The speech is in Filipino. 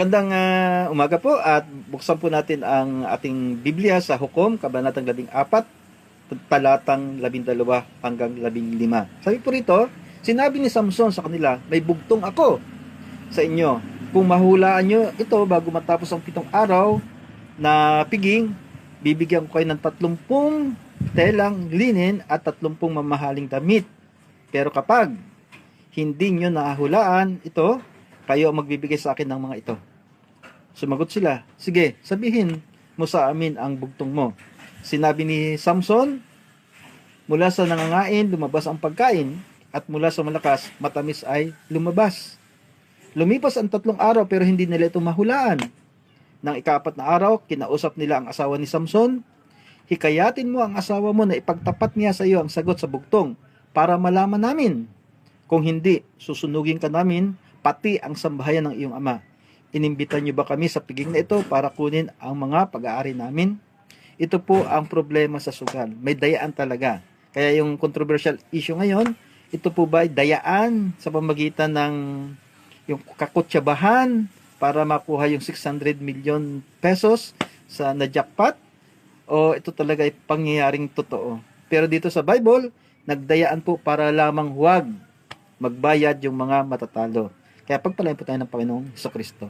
Magandang ah, umaga po at buksan po natin ang ating Biblia sa Hukom, Kabanatang 14, talatang 12 hanggang 15. Sabi po rito, sinabi ni Samson sa kanila, may bugtong ako sa inyo. Kung mahulaan nyo ito bago matapos ang pitong araw na piging, bibigyan ko kayo ng 30 telang linen at 30 mamahaling damit. Pero kapag hindi nyo nahulaan ito, kayo magbibigay sa akin ng mga ito. Sumagot sila, sige, sabihin mo sa amin ang bugtong mo. Sinabi ni Samson, mula sa nangangain, lumabas ang pagkain, at mula sa malakas, matamis ay lumabas. Lumipas ang tatlong araw pero hindi nila ito mahulaan. Nang ikapat na araw, kinausap nila ang asawa ni Samson, hikayatin mo ang asawa mo na ipagtapat niya sa iyo ang sagot sa bugtong para malaman namin. Kung hindi, susunugin ka namin pati ang sambahayan ng iyong ama. Inimbitan niyo ba kami sa piging na ito para kunin ang mga pag-aari namin? Ito po ang problema sa sugal. May dayaan talaga. Kaya yung controversial issue ngayon, ito po ba ay dayaan sa pamagitan ng yung kakutsabahan para makuha yung 600 million pesos sa na-jackpot? O ito talaga ay pangyayaring totoo? Pero dito sa Bible, nagdayaan po para lamang huwag magbayad yung mga matatalo. Kaya pagpalain po tayo ng Panginoong Kristo.